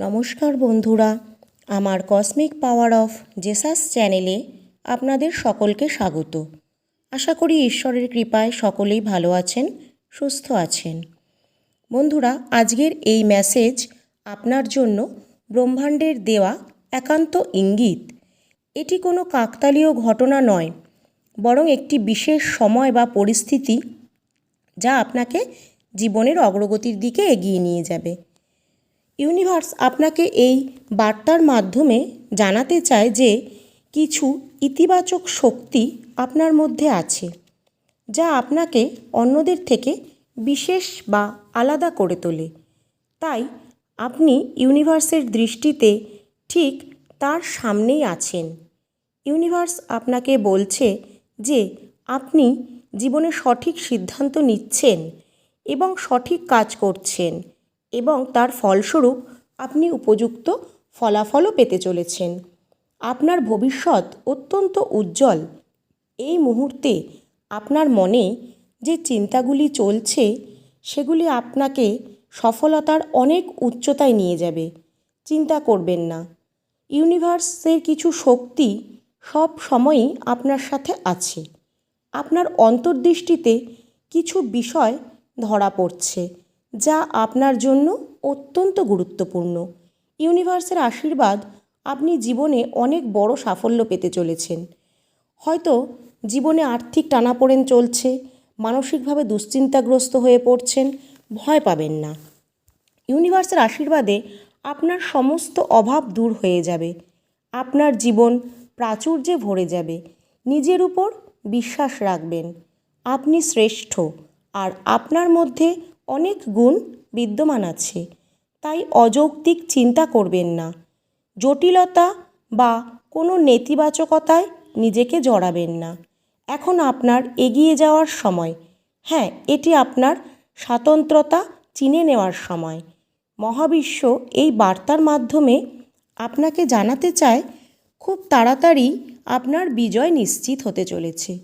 নমস্কার বন্ধুরা, আমার কসমিক পাওয়ার অফ জেসাস চ্যানেলে আপনাদের সকলকে স্বাগত। আশা করি ঈশ্বরের কৃপায় সকলেই ভালো আছেন, সুস্থ আছেন। বন্ধুরা, আজকের এই মেসেজ আপনার জন্য ব্রহ্মাণ্ডের দেওয়া একান্ত ইঙ্গিত। এটি কোনো কাকতালীয় ঘটনা নয়, বরং একটি বিশেষ সময় বা পরিস্থিতি যা আপনাকে জীবনের অগ্রগতির দিকে এগিয়ে নিয়ে যাবে। ইউনিভার্স আপনাকে এই বার্তার মাধ্যমে জানাতে চায় যে কিছু ইতিবাচক শক্তি আপনার মধ্যে আছে, যা আপনাকে অন্যদের থেকে বিশেষ বা আলাদা করে তোলে। তাই আপনি ইউনিভার্সের দৃষ্টিতে ঠিক তার সামনেই আছেন। ইউনিভার্স আপনাকে বলছে যে আপনি জীবনে সঠিক সিদ্ধান্ত নিচ্ছেন এবং সঠিক কাজ করছেন। এবং তার ফলস্বরূপ আপনি উপযুক্ত ফলাফলও পেতে চলেছেন। আপনার ভবিষ্যৎ অত্যন্ত উজ্জ্বল। এই মুহূর্তে আপনার মনে যে চিন্তাগুলি চলছে, সেগুলি আপনাকে সফলতার অনেক উচ্চতায় নিয়ে যাবে। চিন্তা করবেন না। ইউনিভার্সের কিছু শক্তি সব সময়ই আপনার সাথে আছে। আপনার অন্তর্দৃষ্টিতে কিছু বিষয় ধরা পড়ছে। যা আপনার জন্য অত্যন্ত গুরুত্বপূর্ণ। ইউনিভার্সের আশীর্বাদ আপনি জীবনে অনেক বড় সাফল্য পেতে চলেছেন। হয়তো জীবনে আর্থিক টানাপোড়েন চলছে, মানসিকভাবে দুশ্চিন্তাগ্রস্ত হয়ে পড়ছেন, ভয় পাবেন না। ইউনিভার্সের আশীর্বাদে আপনার সমস্ত অভাব দূর হয়ে যাবে। আপনার জীবন প্রাচুর্যে ভরে যাবে। নিজের উপর বিশ্বাস রাখবেন। আপনি শ্রেষ্ঠ, আর আপনার মধ্যে অনেক গুণ বিদ্যমান আছে, তাই অযৌক্তিক চিন্তা করবেন না। জটিলতা বা কোনো নেতিবাচকতায় নিজেকে জড়াবেন না। এখন আপনার এগিয়ে যাওয়ার সময়। হ্যাঁ এটি আপনার স্বাতন্ত্রতা চিনে নেওয়ার সময়। মহাবিশ্ব এই বার্তার মাধ্যমে আপনাকে জানাতে চায়, খুব তাড়াতাড়ি আপনার বিজয় নিশ্চিত হতে চলেছে।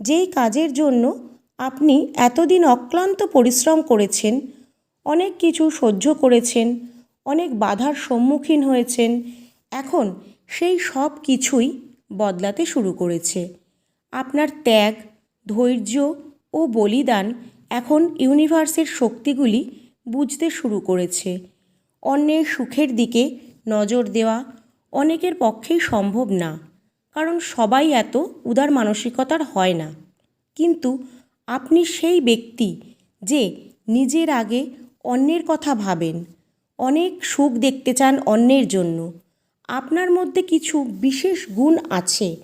যেই কাজের জন্য আপনি এতদিন অক্লান্ত পরিশ্রম করেছেন, অনেক কিছু সহ্য করেছেন, অনেক বাধার সম্মুখীন হয়েছেন, এখন সেই সব কিছুই বদলাতে শুরু করেছে। আপনার ত্যাগ, ধৈর্য ও বলিদান এখন ইউনিভার্সের শক্তিগুলি বুঝতে শুরু করেছে। অন্যের সুখের দিকে নজর দেওয়া অনেকের পক্ষেই সম্ভব না, কারণ সবাই এত উদার মানসিকতার হয় না। কিন্তু আপনি সেই ব্যক্তি যে নিজের আগে অন্যের কথা ভাবেন, অনেক সুখ দেখতে চান অন্যের জন্য। আপনার মধ্যে কিছু বিশেষ গুণ আছে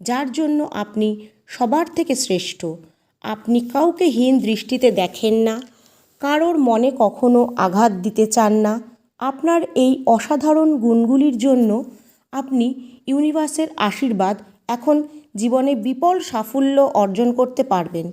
যার জন্য আপনি সবার থেকে শ্রেষ্ঠ। আপনি কাউকে হীন দৃষ্টিতে দেখেন না, কারোর মনে কখনো আঘাত দিতে চান না। আপনার এই অসাধারণ গুণগুলির জন্য আপনি ইউনিভার্সের আশীর্বাদ এখন জীবনে বিপুল সাফল্য অর্জন করতে পারবেন।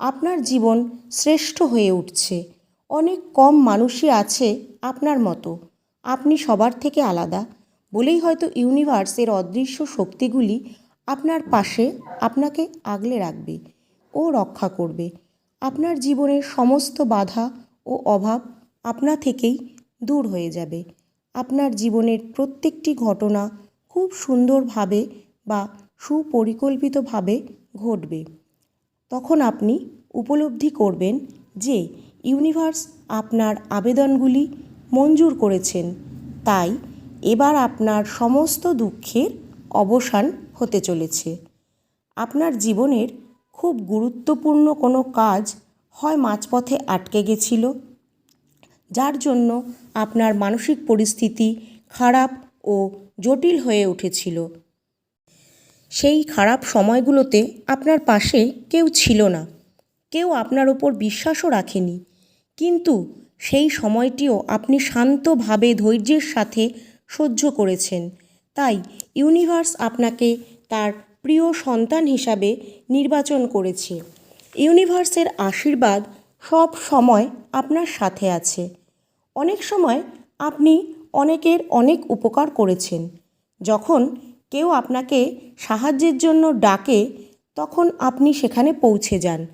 আপনার জীবন শ্রেষ্ঠ হয়ে উঠছে। অনেক কম মানুষই আছে আপনার মতো। আপনি সবার থেকে আলাদা। বলেই হয়তো ইউনিভার্সের অদৃশ্য শক্তিগুলি আপনার পাশে আপনাকে আগলে রাখবে ও রক্ষা করবে। আপনার জীবনের সমস্ত বাধা ও অভাব আপনা থেকেই দূর হয়ে যাবে। আপনার জীবনের প্রত্যেকটি ঘটনা খুব সুন্দরভাবে বা সুপরিকল্পিতভাবে ঘটবে। তখন আপনি উপলব্ধি করবেন যে ইউনিভার্স আপনার আবেদনগুলি মঞ্জুর করেছেন। তাই এবার আপনার সমস্ত দুঃখের অবসান হতে চলেছে। আপনার জীবনের খুব গুরুত্বপূর্ণ কোনো কাজ হয় মাঝপথে আটকে গেছিল, যার জন্য আপনার মানসিক পরিস্থিতি খারাপ ও জটিল হয়ে উঠেছিল। সেই খারাপ সময়গুলোতে আপনার পাশে কেউ ছিল না। কেউ আপনার ওপর বিশ্বাসও রাখেনি। কিন্তু সেই সময়টিও আপনি শান্তভাবে ধৈর্যের সাথে সহ্য করেছেন। তাই ইউনিভার্স আপনাকে তার প্রিয় সন্তান হিসাবে নির্বাচন করেছে। ইউনিভার্সের আশীর্বাদ সব সময় আপনার সাথে আছে। অনেক সময় আপনি অনেকের অনেক উপকার করেছেন। যখন কেউ আপনাকে সাহায্যের জন্য ডাকে, তখন আপনি সেখানে পৌঁছে যান।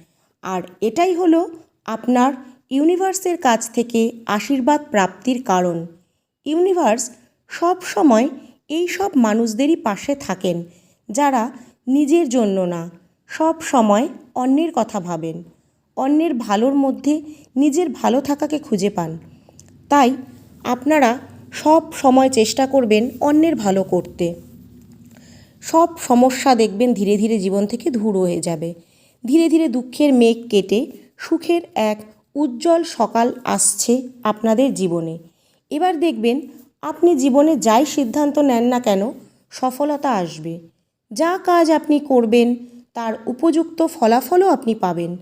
আর এটাই হলো আপনার ইউনিভার্সের কাছ থেকে আশীর্বাদ প্রাপ্তির কারণ। ইউনিভার্স সব সময় এই সব মানুষদেরই পাশে থাকেন, যারা নিজের জন্য না, সব সময় অন্যের কথা ভাবেন। অন্যের ভালোর মধ্যে নিজের ভালো থাকাকে খুঁজে পান। তাই আপনারা সব সময় চেষ্টা করবেন অন্যের ভালো করতে। সব সমস্যা দেখবেন ধীরে ধীরে জীবন থেকে দূর হয়ে যাবে। ধীরে ধীরে দুঃখের মেঘ কেটে সুখের এক উজ্জ্বল সকাল আসছে আপনাদের জীবনে। এবার দেখবেন আপনি জীবনে যাই সিদ্ধান্ত নেন না কেন, সফলতা আসবে। যা কাজ আপনি করবেন, তার উপযুক্ত ফলাফলও আপনি পাবেন।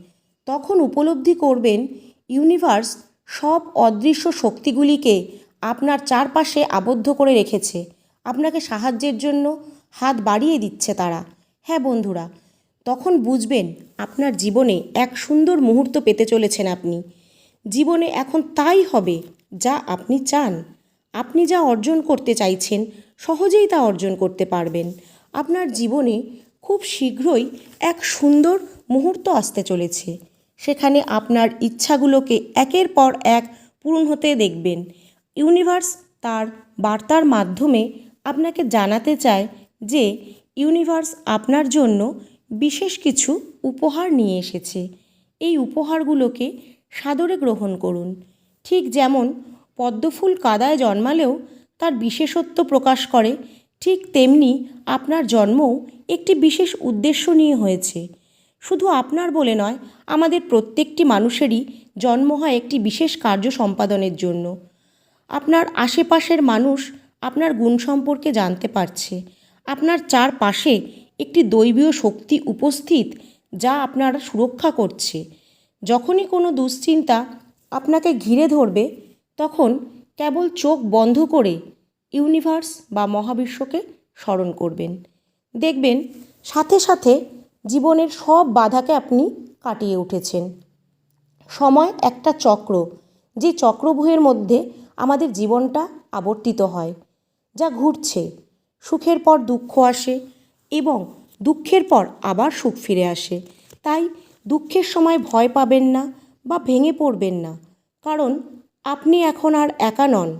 তখন উপলব্ধি করবেন, ইউনিভার্স সব অদৃশ্য শক্তিগুলিকে আপনার চারপাশে আবদ্ধ করে রেখেছে। আপনাকে সাহায্যের জন্য হাত বাড়িয়ে দিচ্ছে তারা। হ্যাঁ বন্ধুরা, তখন বুঝবেন আপনার জীবনে এক সুন্দর মুহূর্ত পেতে চলেছেন আপনি। জীবনে এখন তাই হবে যা আপনি চান। আপনি যা অর্জন করতে চাইছেন, সহজেই তা অর্জন করতে পারবেন। আপনার জীবনে খুব শীঘ্রই এক সুন্দর মুহূর্ত আসতে চলেছে। সেখানে আপনার ইচ্ছাগুলোকে একের পর এক পূরণ হতে দেখবেন। ইউনিভার্স তার বার্তার মাধ্যমে আপনাকে জানাতে চায় যে ইউনিভার্স আপনার জন্য বিশেষ কিছু উপহার নিয়ে এসেছে। এই উপহারগুলোকে সাদরে গ্রহণ করুন। ঠিক যেমন পদ্মফুল কাদায় জন্মালেও তার বিশেষত্ব প্রকাশ করে, ঠিক তেমনি আপনার জন্মও একটি বিশেষ উদ্দেশ্য নিয়ে হয়েছে। শুধু আপনার বলে নয়, আমাদের প্রত্যেকটি মানুষেরই জন্ম হয় একটি বিশেষ কার্য সম্পাদনের জন্য। আপনার আশেপাশের মানুষ আপনার গুণ সম্পর্কে জানতে পারছে। আপনার চারপাশে একটি দৈবীয় শক্তি উপস্থিত যা আপনার সুরক্ষা করছে। যখনই কোনো দুশ্চিন্তা আপনাকে ঘিরে ধরবে, তখন কেবল চোখ বন্ধ করে ইউনিভার্স বা মহাবিশ্বকে স্মরণ করবেন। দেখবেন, সাথে সাথে জীবনের সব বাধাকে আপনি কাটিয়ে উঠেছেন। সময় একটা চক্র, যে চক্রভূহের মধ্যে আমাদের জীবনটা আবর্তিত হয়, যা ঘুরছে। সুখের পর দুঃখ আসে এবং দুঃখের পর আবার সুখ ফিরে আসে। তাই দুঃখের সময় ভয় পাবেন না বা ভেঙে পড়বেন না। কারণ আপনি এখন আর একা নন।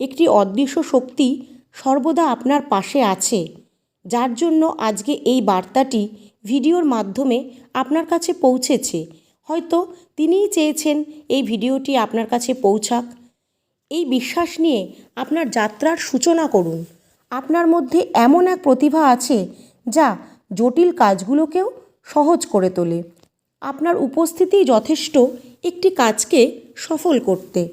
একটি অদৃশ্য শক্তি সর্বদা আপনার পাশে আছে, যার জন্য আজকে এই বার্তাটি ভিডিওর মাধ্যমে আপনার কাছে পৌঁছেছে। হয়তো তিনিই চেয়েছেন এই ভিডিওটি আপনার কাছে পৌঁছাক। এই বিশ্বাস নিয়ে আপনার যাত্রার সূচনা করুন। আপনার মধ্যে এমন এক প্রতিভা আছে যা জটিল কাজগুলোকেও সহজ করে তোলে। আপনার উপস্থিতি যথেষ্ট একটি কাজকে সফল করতে।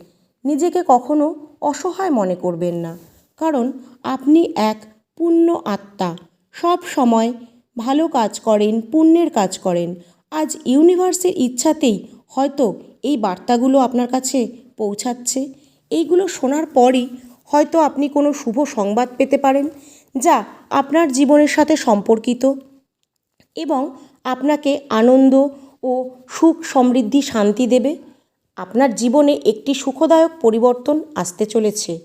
নিজেকে কখনো অসহায় মনে করবেন না। কারণ আপনি এক পূর্ণ আত্মা। সব সময় ভালো কাজ করেন, পুণ্যের কাজ করেন। আজ ইউনিভার্সের ইচ্ছাতেই হয়তো এই বার্তাগুলো আপনার কাছে পৌঁছাচ্ছে। এইগুলো শোনার পরই হয়তো আপনি কোনো শুভ সংবাদ পেতে পারেন যা আপনার জীবনের সাথে সম্পর্কিত এবং আপনাকে আনন্দ ও সুখ সমৃদ্ধি শান্তি দেবে। আপনার জীবনে একটি সুখদায়ক পরিবর্তন আসতে চলেছে।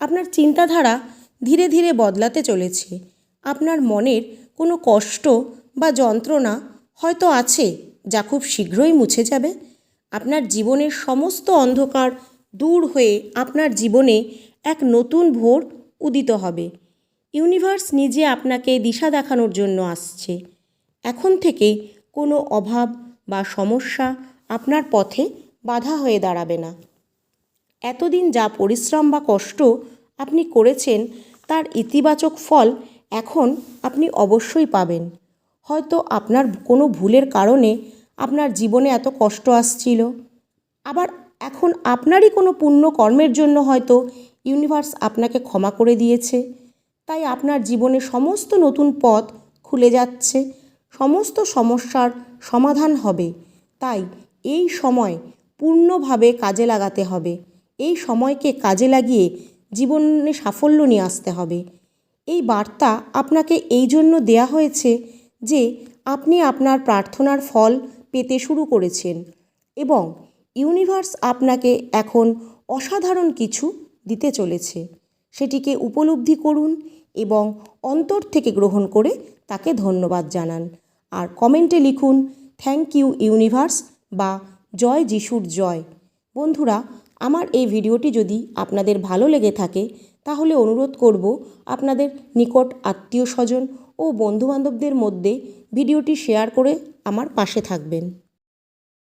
আপনার চিন্তাধারা ধীরে ধীরে বদলাতে চলেছে। আপনার মনের কোনো কষ্ট বা যন্ত্রণা হয়তো আছে যা খুব শীঘ্রই মুছে যাবে। আপনার জীবনের সমস্ত অন্ধকার দূর হয়ে আপনার জীবনে এক নতুন ভোর উদিত হবে। ইউনিভার্স নিজে আপনাকে দিশা দেখানোর জন্য আসছে। এখন থেকে কোনো অভাব বা সমস্যা আপনার পথে বাধা হয়ে দাঁড়াবে না। এতদিন যা পরিশ্রম বা কষ্ট আপনি করেছেন, তার ইতিবাচক ফল এখন আপনি অবশ্যই পাবেন। হয়তো আপনার কোনো ভুলের কারণে আপনার জীবনে এত কষ্ট আসছিল। আবার এখন আপনারই কোনো পুণ্য কর্মের জন্য হয়তো ইউনিভার্স আপনাকে ক্ষমা করে দিয়েছে। তাই আপনার জীবনে সমস্ত নতুন পথ খুলে যাচ্ছে। সমস্ত সমস্যার সমাধান হবে। তাই এই সময় পূর্ণভাবে কাজে লাগাতে হবে। এই সময়কে কাজে লাগিয়ে জীবনে সাফল্য নিয়ে আসতে হবে। এই বার্তা আপনাকে এই জন্য দেয়া হয়েছে যে আপনি আপনার প্রার্থনার ফল পেতে শুরু করেছেন এবং ইউনিভার্স আপনাকে এখন অসাধারণ কিছু দিতে চলেছে। সেটিকে উপলব্ধি করুন এবং অন্তর থেকে গ্রহণ করে তাকে ধন্যবাদ জানান। আর কমেন্টে লিখুন থ্যাংক ইউ ইউনিভার্স বা জয় যিশুর জয় বন্ধুরা, আমার এই ভিডিওটি যদি আপনাদের ভালো লেগে থাকে, তাহলে অনুরোধ করব আপনাদের নিকট আত্মীয় স্বজন ও বন্ধুবান্ধবদের মধ্যে ভিডিওটি শেয়ার করে আমার পাশে থাকবেন।